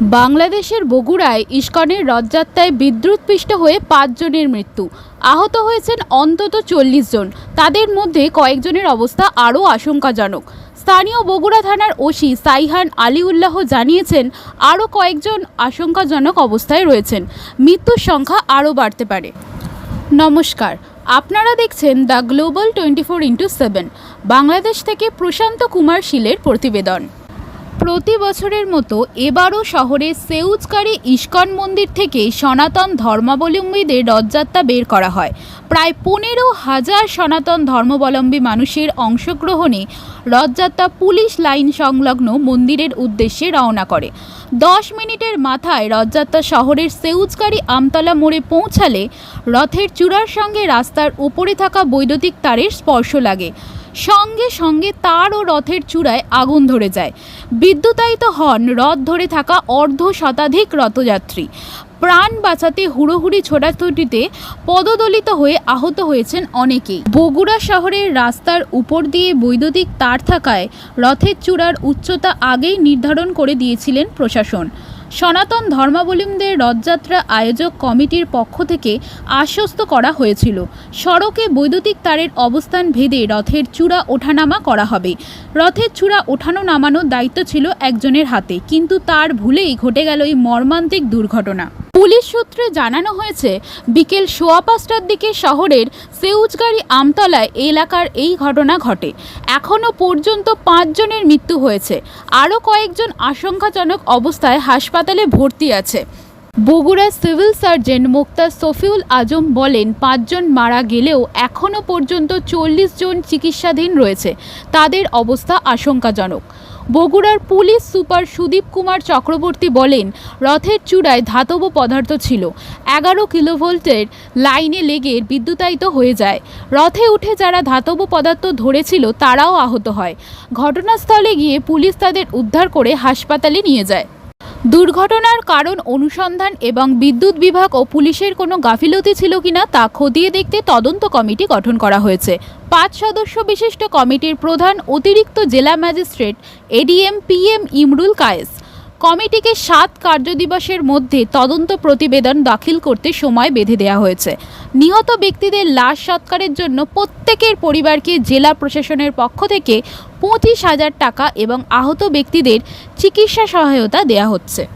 বাংলাদেশের বগুড়ায় ইস্কনের রথযাত্রায় বিদ্যুৎপৃষ্ট হয়ে পাঁচজনের মৃত্যু। আহত হয়েছেন অন্তত চল্লিশ জন। তাদের মধ্যে কয়েকজনের অবস্থা আরও আশঙ্কাজনক। স্থানীয় বগুড়া থানার ওসি সাইহান আলিউল্লাহ জানিয়েছেন, আরও কয়েকজন আশঙ্কাজনক অবস্থায় রয়েছেন। মৃত্যুর সংখ্যা আরও বাড়তে পারে। নমস্কার, আপনারা দেখছেন the global twenty four into seven, Bangladesh থেকে প্রশান্ত কুমার শীলের প্রতিবেদন। প্রতি বছরের মতো এবারও শহরের সেউজকারী ইস্কন মন্দির থেকে সনাতন ধর্মাবলম্বীদের রথযাত্রা বের করা হয়। প্রায় পনেরো হাজার সনাতন ধর্মাবলম্বী মানুষের অংশগ্রহণে রথযাত্রা পুলিশ লাইন সংলগ্ন মন্দিরের উদ্দেশ্যে রওনা করে। দশ মিনিটের মাথায় রথযাত্রা শহরের সেউজকারী আমতলা মোড়ে পৌঁছালে রথের চূড়ার সঙ্গে রাস্তার উপরে থাকা বৈদ্যুতিক তারের স্পর্শ লাগে। সঙ্গে সঙ্গে তার ও রথের চূড়ায় আগুন ধরে যায়। বিদ্যুতায়িত হন রথ ধরে থাকা অর্ধ শতাধিক রথযাত্রী। প্রাণ বাঁচাতে হুড়োহুড়ি ছোটাছুটিতে পদদলিত হয়ে আহত হয়েছেন অনেকেই। বগুড়া শহরের রাস্তার উপর দিয়ে বৈদ্যুতিক তার থাকায় রথের চূড়ার উচ্চতা আগেই নির্ধারণ করে দিয়েছিলেন প্রশাসন। সনাতন ধর্মাবলম্বীদের রথযাত্রা আয়োজক কমিটির পক্ষ থেকে আশ্বস্ত করা হয়েছিল। সড়কে বৈদ্যুতিক তারের অবস্থান ভেদে রথের চূড়া ওঠানামা করা হবে। রথের চূড়া ওঠানো নামানোর দায়িত্ব ছিল একজনের হাতে, কিন্তু তার ভুলেই ঘটে গেল এই মর্মান্তিক দুর্ঘটনা। পুলিশ সূত্রে জানানো হয়েছে, বিকেল সোয়া পাঁচটার দিকে শহরের সেউজগাড়ি আমতলায় এলাকার এই ঘটনা ঘটে। এখনও পর্যন্ত পাঁচজনের মৃত্যু হয়েছে। আরও কয়েকজন আশঙ্কাজনক অবস্থায় হাসপাতালে ভর্তি আছে। বগুড়া সিভিল সার্জন মুক্তার সফিউল আজম বলেন পাঁচজন মারা গেলেও এখনও পর্যন্ত চল্লিশ জন চিকিৎসাধীন রয়েছে। তাদের অবস্থা আশঙ্কাজনক। বগুড়ার পুলিশ সুপার সুদীপ কুমার চক্রবর্তী বলেন, রথের চূড়ায় ধাতব পদার্থ ছিল। এগারো কিলোভোল্টের লাইনে লেগে বিদ্যুতায়িত হয়ে যায়। রথে উঠে যারা ধাতব পদার্থ ধরেছিল, তারাও আহত হয়। ঘটনাস্থলে গিয়ে পুলিশ তাদের উদ্ধার করে হাসপাতালে নিয়ে যায়। দুর্ঘটনার কারণ অনুসন্ধান এবং বিদ্যুৎ বিভাগ ও পুলিশের কোনো গাফিলতি ছিল কিনা তা খতিয়ে দেখতে তদন্ত কমিটি গঠন করা হয়েছে। পাঁচ সদস্য বিশিষ্ট কমিটির প্রধান অতিরিক্ত জেলা magistrate ADM P M Imrul Kayes. কমিটিকে সাত কার্যদিবসের মধ্যে তদন্ত প্রতিবেদন দাখিল করতে সময় বেঁধে দেওয়া হয়েছে। নিহত ব্যক্তিদের লাশ সৎকারের জন্য প্রত্যেকের পরিবারকে জেলা প্রশাসনের পক্ষ থেকে পঁচিশ হাজার টাকা এবং আহত ব্যক্তিদের চিকিৎসা সহায়তা দেয়া হচ্ছে।